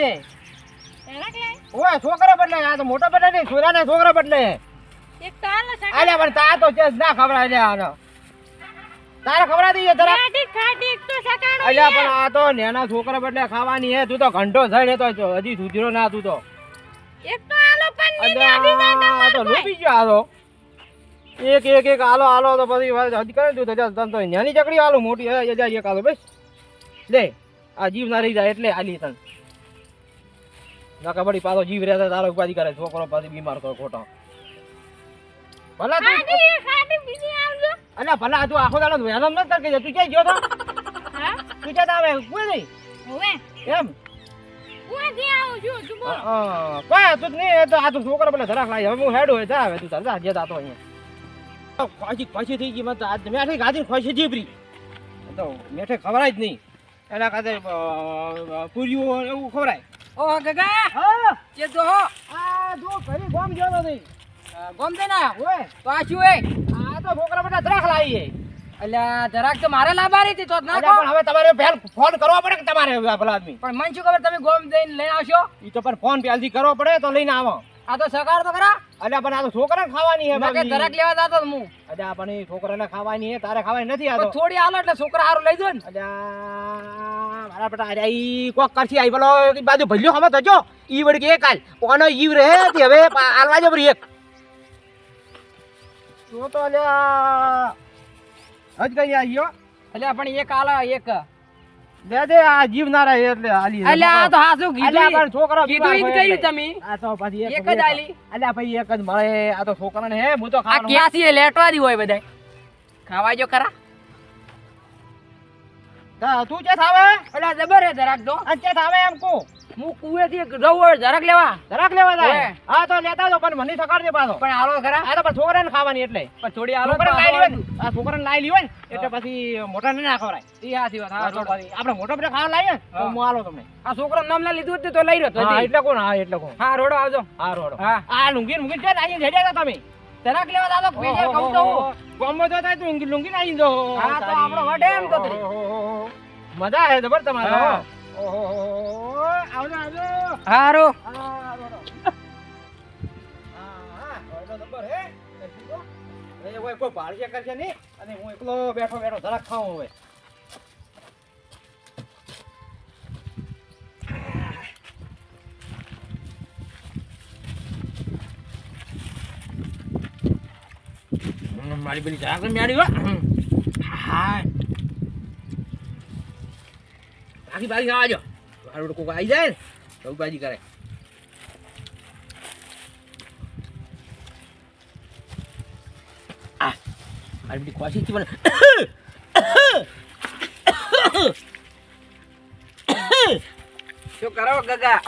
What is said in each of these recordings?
ધરાક ઓય છોકરા બદલે આ તો મોટો બદલે નહીં છોરાને છોકરા બદલે. એક તાલ અલ્યા પણ તા તો ચેસ ના ખબર આલે આનો. તારે ખબર દઈએ જરા ખાટી ખાટી એક તો સકાણો અલ્યા પણ આ તો નેના છોકરા બદલે ખાવાની હે તું તો ઘંટો થઈ તો હજી સુધીરો ના તું તો. એક તો આલો પણ નહીં આવી જાય આ તો લોપી ગયો આલો એક એક એક આલો આલો તો પછી હજી કરે તું તો તન તો નાની ચકડી આલો મોટી હે જા એક આલો બસ. લે આ જીવ ના રહી જાય એટલે આલી તન. નકા બડી પાછો જીવ રહેતા તારો ઉપાધિ કરે છોકરો પાછી બીમાર કરો ખોટો. ભલા તું અલ્યા ભલા તું આખો દાડો વેલમ ન કર કે તું ક્યાં ગયો તો? હા? તું ક્યાં આવે કોઈ નહીં. હવે. એમ? આવું છોકરો પેલા લાવી હવે હું હેડ હોય જા હવે તું ચાલ જા જાતો અહીંયા. ખોશી ખોશી થઈ ગઈ મત મેઠી ગાધી ખોશી જીબરી તો મેઠે ખવડાય જ નહીં. એના કાતે પૂરીઓ એવું ખવડાય. ઓ ગગા! હા? જે તો હો આ જો ઘરે ગોમ ગયો નથી ગોમ દે ના? ઓય. તો આ શું એ આ તો છોકરા બધા દરાખ લાવી છે. અલ્યા જરાક તો મારે લાભારી હતી તો ના પણ હવે તમારે પહેલ ફોન કરવો પડે કે તમારે આ આદમી? પણ મને શું ખબર તમે ગોમ દઈને લઈને આવશો? ઈ તો પણ ફોન પહેલથી કરવો પડે તો લઈને આવો. આ તો સગાર તો ખરા. અલ્યા પણ આ તો છોકરાને ખાવાની હે બાકી કે જરાક લેવા જાતો હું. અલ્યા પણ એ છોકરાને ખાવાની હે તારે ખાવાની નથી આ તો. થોડી હાલો એટલે છોકરા હારું લઈ દો ને. અલ્યા મારા બેટા અરે ઈ કોક કરશી આઈ પેલો ઈ બાજુ ભલ્યો ખમત હજો ઈ વળી કે કાલ. ઓનો ઈવ રહે તે હવે આલવા જબરી એક. તો તો અલ્યા હજ કઈ આવ્યો અલ્યા પણ એક હાલો એક. દે દે આ જીવ ના રહે એટલે આલી. અલ્યા આ તો હાસુ કીધું પણ છોકરો કીધું ઈ જ બીમાર કર્યું તમે? આ તો પછી એક જ આલી. અલ્યા ભાઈ એક જ મળે. આ તો છોકરાને હે હું તો આ ક્યાંથી એ લેટવારી હોય બધાય? ખાવા જો ખરા. તા તું ચેસ થાવે એટલે જબર હે જરાક તો અને ચેસ આવે એમ કો. હું કુવેથી જવું જરાક લેવા. જરાક લેવા જાય હા. તો લેતા જો પણ મને સકાળ દે પાછો. પણ હાલો ખરા આ તો પણ છોકરાને ખાવાની એટલે. પણ થોડી આલો છોકરાને લાઈ લેવા ને, આ છોકરાને લાવી લી હોય ને એટલે પછી મોટાને ના ખવરાય ઈ હાચી વાત હા તો પછી. આપણે મોટો બધા ખાવા લાવીએ ને, તો હું. આલો તમને. આ છોકરો નામ ના લીધું હતું તો લઈ રહ્યો તો હા એટલે કોણ? હા એટલે કોણ? હા રોડો આવજો. હા રોડો. હા. આ લુંગી લુંગી છે ને આઈને જડ્યા હતા તમે? જરાક લેવા દાદો પેજે કહું તો હું. તો થાય તો લુંગી લુંગી જો હા, તો આપણો વડે એમ તો મજા આવે જબર તમારે ઓહો આવજો આવજો હારું હા, હા, હા, રોડો નંબર કોઈ કોઈ કરશે નહીં અને હું એકલો બેઠો બેઠો ધરાક ખાઉં હવે મારી પેલી તો મેળી હો. બાકી બાકી ખાવા જો. મારું કોક આવી જાય ને બાજી કરે. આ મારી બધી ખોસી થી મને શું કરો ગગા?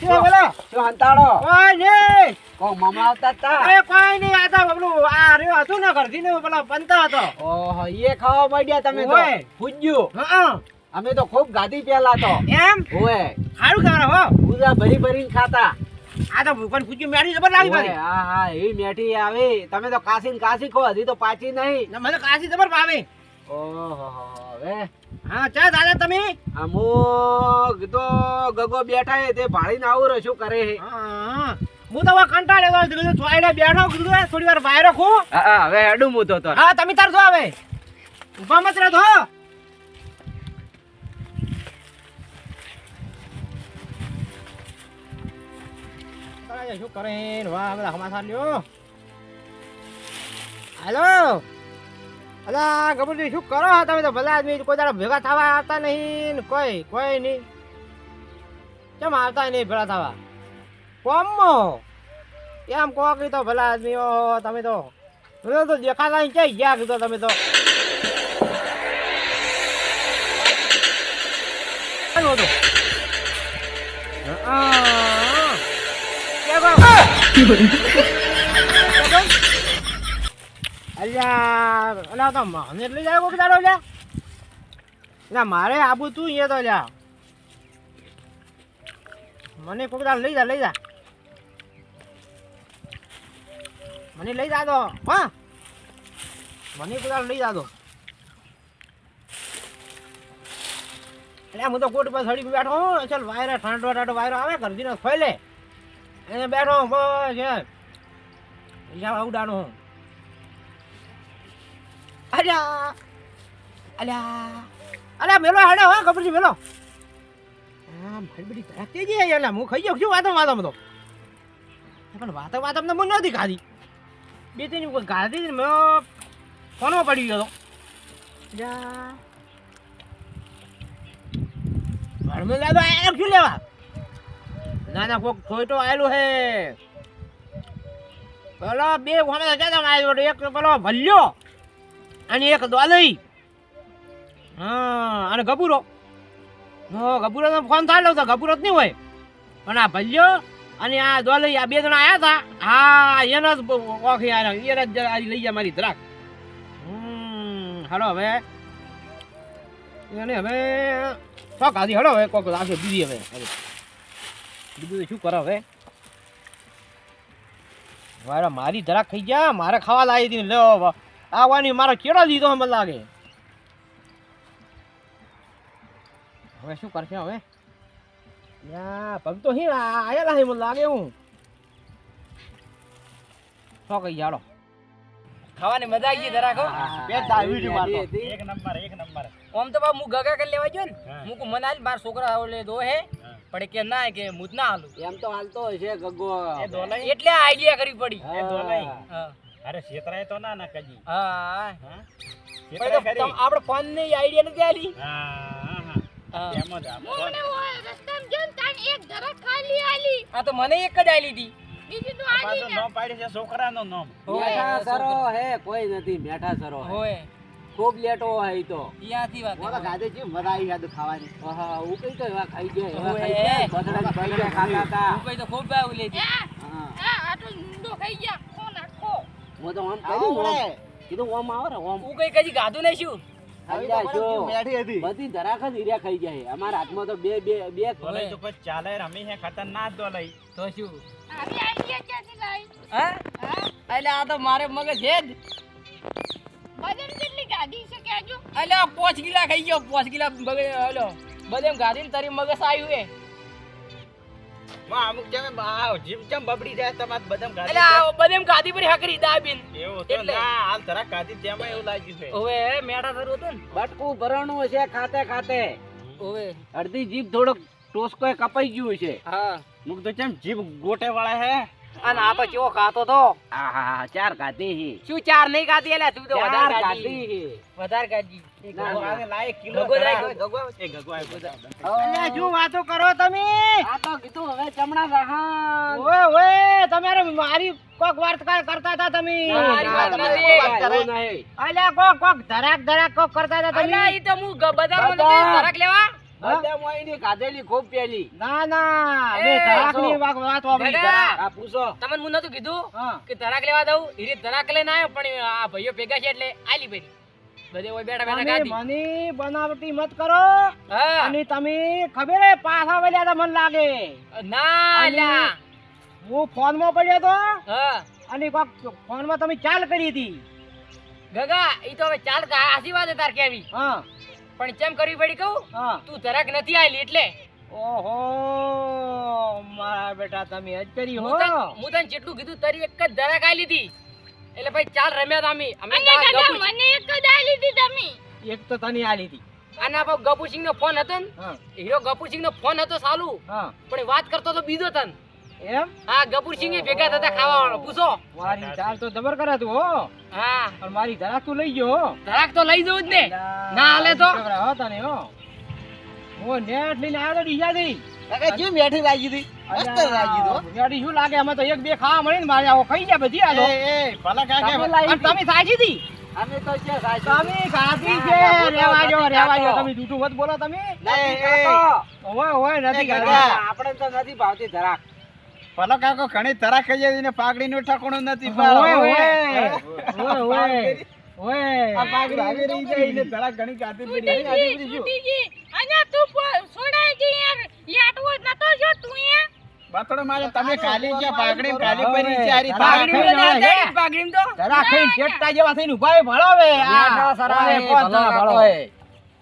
શું બોલો? શું હંતાડો કોઈ નહીં કો મામા આવતા તા. એ કોઈ નહીં આતા તો આ રહ્યો હતું ને ઘરથી ને પેલો પંતા હતો. ઓહો એ ખાવા માંડ્યા તમે તો. હા અમે તો ખૂબ ગાધી પેલા તો. એમ? ઓય. સારું કહેવાય હો. પૂજા ભરી ભરીને ખાતા. આ તો પણ પૂછ્યું મેઠી જબર લાવી ઓય, હા હા એ મેઠી આવી. તમે તો કાસી ને કાસી ખો હજી તો પાછી નહીં. ને મને કાશી જબર ભાવે. ઓહો હવે? હા ચા દાદા તમે? અમો તો ગગો બેઠા તે ભાળીને આવું રહ્યો શું કરે હે. હા તો કંટાળ્યો હતો કીધું ચોયડે બેઠો. કીધું થોડી વાર બહાર રાખું હા હવે અડું હું તો હા તમે તાર જો હવે. ઊભા મત રહો તારે શું કરે? વાહ બધા સમાચાર લ્યો. હાલો. અલા ગબરજી શું કરો તમે તો? ભલા આદમી કોઈ દાડો ભેગા થવા આવતા નહીં કોઈ કોઈ નહીં. કેમ આવતા નહીં ભેગા થવા? કોમમાં કેમ કહો તો ભલા આદમીઓ તમે તો. તમે તો દેખાતા ક્યાંય ગયા કીધો તમે તો? હા. અલ્યા અલા તો મને લઈ જાય કોક દાડો લ્યા ના મારે આબુ તું એ તો લ્યા મને કોક દાડો લઈ જા લઈ જા. મને લઈ જાજો. હા. મને કુદાળ લઈ જાજો. એટલે હું તો કોટ પર સડી બેઠો ચાલ વાયરા ઠાંડો ઠાંડો વાયરો આવે ઘરથી ને ફોલે એને બેઠો બસ એમ યા હું. અલ્યા. અલ્યા. અલ્યા, મેલો હેડે, હો ખબર મેલો. હા મારી બધી ધરાકતી જ એટલે હું ખાઈ જાઉં શું વાતો વાતો તો પણ વાતો વાતમ તો મને નથી ખાધી. બે ત્રણ કોઈ ગાધી મેં ફોનમાં પડી ગયો તો જા. ઘરમાં શું લેવા? ના કોક થોઈટો આયેલો હે. પેલો બે જતા આવ્યો એક પેલો ભલ્યો અને એક દોલઈ. હા, અને ગબુરો ગબુરો ફોન થાય તો ગબુરો જ નહીં હોય. પણ આ ભલ્યો અને આ દોલઈ આ બે જણા આયા હતા. હા, એને જ ઓખી આયા. એને જ આજે લઈ ગયા મારી દ્રાક હમ, હાલો હવે. એને હવે શોખ આધી હડો હવે કોક લાગે બીજી હવે. હવે. બીજું તો શું કરો હવે? મારે મારી ધરાક ખાઈ ગયા. મારે ખાવા લાવી હતી ને લ્યો આવવાની મારો કેળો લીધો મને લાગે. હવે શું કરશે હવે? યા પગ તો હી આયેલા હે મને લાગે હું શું કહી જાડો ખાવાની મજા આવી ગઈ ધરાકો બે દાવી મારતો એક નંબર એક નંબર. આમ તો બા હું ગગા કરી લેવા ગયો ને હા. કહું મને મારા છોકરા આવલે દો હે. પણ કે ના કે મુજ ના હાલું. એમ તો હાલતો હશે ગગો. એટલે આઈડિયા કરવી પડી. એ દોલાઈ. અરે શેતરાય તો ના ના કજી હા. હા? પણ તો આપણે ફોનની આઈડિયા નથી આલી. હા. જ આ મને એક ધરક ખાલી આલી. તો મને એક જ આલી હતી બીજી તો આલી નામ પાડ્યું છે છોકરાનું નામ. મેઠા સરો હે કોઈ નથી બેઠા સરો હે. હોય ખૂબ લેટો હોય તો. યાથી વાત ઓલા ગાદે છે મજા આવી યાદ ખાવાની? આહા હું કઈ તો એવા ખાઈ ગયા એવા. ખાઈ ગયા બગડા બગડા ખાતા હતા. હું કઈ તો ખૂબ ભાવ લેતી. હા? આ આટલો ઊંડો ખાઈ ગયા ખો નાખો. હું તો ઓમ આવું કર્યું ઓમ. કીધું ઓમ આવો ને ઓમ હું કઈ કજી ગાધું નહીં શું? બધી જ ખાઈ જાય અમારા હાથમાં તો બે બે બે તો કોઈ ચાલે રમી હે ખતરનાક દોલાઈ. તો શું? લાવી હા? હા? એટલે આ તો મારે મગજ જ. કેટલી ગાડી છે કહેજો એટલે પોચ ગીલા ખાઈ ગયો પોચ ગીલા બગડે હલો બધે ગાધી ને તારી મગજ આવ્યું હે. માં અમુક જેમ આ જીમ ચમ બબડી જાય તમાર બદામ ગાડી આ બધે ગાધી પર હાકરી દાબીન એવું તો ના હાલ તરા કાધી તેમાં એવું લાગ્યું છે. હવે મેડા થરું હતું ને. બટકું ભરણું છે ખાતે ખાતે. હવે. અડધી જીભ થોડોક ટોસકો કપાઈ ગયું છે. હા. મુક તો ચમ જીભ ગોટે વાળા હે. અને આ તો કેવો ખાતો તો? આહા ચાર ખાધી શું ચાર નહીં ખાધી એટલે તું તો વધારે ખાધી વધારે ખાધી ધરાક ધરાક કોક કરતા હતા તમે? ધરાક લેવા? બદામ ખૂબ પેલી. ના ના એ, બે ધરાક જો. ની વાત વાત વાપરી દાદા. ધરાક. આ પૂછો. તમને હું નતું કીધું કે ધરાક લેવા દઉં? હીરે ધરાક લઈને આવ્યો પણ આ ભાઈઓ ભેગા છે એટલે આલી બધી બધે ઓય બેઠા બેઠા તમે મને બનાવટી મત કરો. અને તમે ખબર હે પાછા વળ્યા હતા મને લાગે. ના અને- હું ફોનમાં પડ્યો તો હા. અને કોક ફોનમાં તમે ચાલ કરી હતી. ગગા ઈ તો હવે ચાલ આશીર્વાદ તાર કેવી. હા. પણ કેમ કરવી પડી કહું? તું જરાક નથી આવેલી એટલે. ઓહો મારા બેટા તમે જ કરી હો. હું તને જેટલું કીધું તારી એક જ જરાક આલી હતી. એટલે ભાઈ ચાલ રમ્યા તા અમે. મને એક જ આલી હતી તમે. એક તો તને આલી હતી. આના પર ગપુસિંહ નો ફોન હતો ને? હીરો ગપુસિંહ નો ફોન હતો સાલુ. પણ વાત કરતો તો બીજો તન. એમ? હા ગપુરસિંહ ભેગા થતા ખાવા વાળો પૂછો. મારી ચાલ તો જબર કરે તું હો. હા. પણ મારી ધરાક તું લઈ ગયો ધરાક તો લઈ જવું જ ને. ના હાલે તો. હો તને હો. હું નેટ લઈને આવ્યો તો ડીસા થી. કેમ બેઠી લાગી હતી ગાડી શું લાગે? અમે તો એક બે ખાવા મળી ને મારે આવો ખાઈ ગયા બધી આ તો. ભલા કાકા તમે હતી? અમે તો છે. તમે છે. રેવા જો રેવા જો તમે જૂઠું મત બોલો તમે. ઓય ઓય નથી આપણે તો નથી ભાવતી ધરાક. ભલા કાકો ઘણી તરા ખાઈ જાય ને પાઘડી નું ઠકણું નથી ઓય ઓય ઓય ઓય ઓય આ પાઘડી આવી રહી છે એટલે તરા ઘણી કાઢી પડી. છૂટી ગઈ છૂટી ગઈ તું છોડાઈ ગઈ યાર. યાટવો નતો જો તું એ બાતડો મારે તમે ખાલી ગયા પાઘડી ખાલી પરી આરી પાઘડી તો જેવા થઈને ઊભા હવે. આ. સરા ભળો?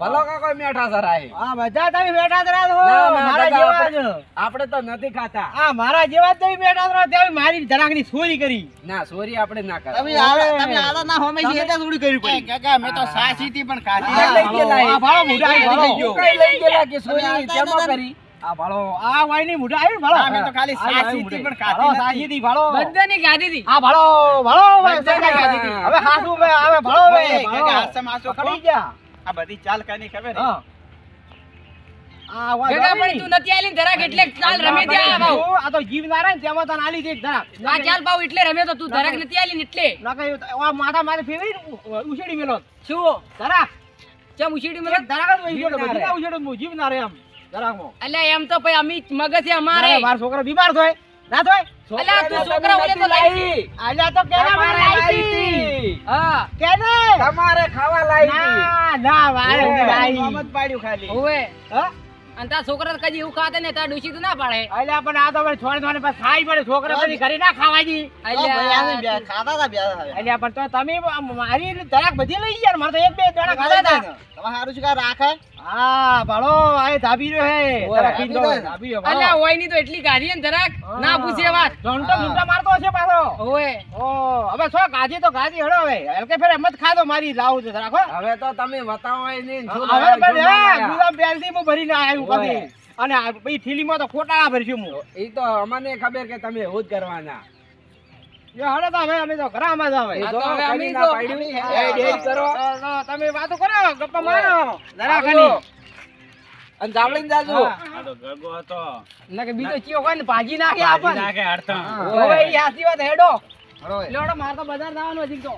ભલો કાકો મેઠા સરાય આ બધા તમે મેઠા જ છો. મારા જેવા આપણે- જ. આપણે તો નથી ખાતા આ મારા જેવા જ તમે મેઠા રહો, તમે મારી ધરાકની ચોરી કરી ના ચોરી આપણે ના તમે કરતા તમે આલા ના હોમે છે એટલે થોડી કરી પડી કાકા મે તો સાસી થી પણ કાઢી લઈ ગયેલા આ ભાળો મુઢા લઈ ગયો. કઈ લઈ ગયેલા કે ચોરી સોરી કેમાં? કરી આ ભાળો આ વાયની મુઢા આવી ભાળો મે તો ખાલી આ થી. પણ કાઢી ભાળો, નથી. સાચીથી ભાળો. બધાની ગાધી હતી આ ભાળો ભાળો બધાને ગાધી ગાધી. હવે હાસુ ભાઈ, આવે ભાળો ભાઈ, કાકા, હાથમાં હાથમાં પકડી ગયા. આ બધી ચાલ કાની ખબર હે? હા. આ વાય ભેગા ભાળી. તું નથી આલી ધરાક એટલે ચાલ રમે ત્યાં ભાવ આ તો જીવ ના તેમાં તને આલી દે ધરાક. આ ચાલ પાવ એટલે રમે તો તું ધરાક નથી આલી ને એટલે ના કઈ આ માથા માથે ફેરવી ઉછેડી મેલો શું ધરાક ચમ ઉછીડી મને ધરાક જ વહી ગયો જીવ ના બધી ના ઉછેડો જીવ ના આમ ધરાકમાં. અલ્યા એમ તો ભાઈ અમી મગજ છે અમારે મારા મારો છોકરો બીમાર થાય ના થાય અલ્યા તું છોકરાને છોકરા ઓલે તો તમે લાવી તો. કેના મારે લાવી લાવી હતી. હા. કેને? તમારે ખાવા લાવી હતી. ના પાડ્યું ખાલી. હા? અને છોકરા તો કદી એવું ખાતે ને તાર ડૂસી તો ના પાડે. અલ્યા પણ આ તો હવે છોડે છોડે ખાઈ પડે. છોકરા પછી ઘરે ના ખાવા દી. આ ભાઈ આને બે અલ્યા ખાતા હતા બે અલ્યા પણ તો તમે મારી ધરાક બધી લઈ ગયા ને. મારે તો એક બે દાણા ખાધા હતા. તમે હારું શું કાંઈ રાખે? હા ભાળો આ ધાબી રહ્યો હે. ઓય, ધરાક પીધો ધાબી રહ્યો. ધાબી રહ્યો, ભાળો. અલ્યા હોયની તો એટલી ગાધી ને ધરાક ના પૂછે વાત. ઝોંટો ઝૂંટા મારતો હશે પાછો. હોવે ઓ હવે શું ગાજી તો ગાજી હેડો હવે. હલકે ફેર મત ખાધો મારી લાવું છે રાખો હવે તો તમે બતાવો ને હવે પણ હે ગુલામ બેલથી હું ભરીને આવ્યું. અને આ પછી થેલીમાં તો ખોટા ભરશું હું. ઈ તો અમને ખબર કે તમે એવું જ કરવાના. એ હડો તો હવે અમે તો ઘરામાં જ હવે એ આ જો તો હવે અમે તો- એ ડેરી કરો. તમે વાતો કરો ગપ્પા મારો. જરા આવજો. અને જાવડીને જાજો. આ તો ગગો હતો. ના કે બીજો ચિયો હોય ને ભાજી નાખે ભાજી આપણને નાખે હડતા. હવે ઈ હાચી વાત હેડો. લેવડો માર તો બજાર જવાનો હજી તો.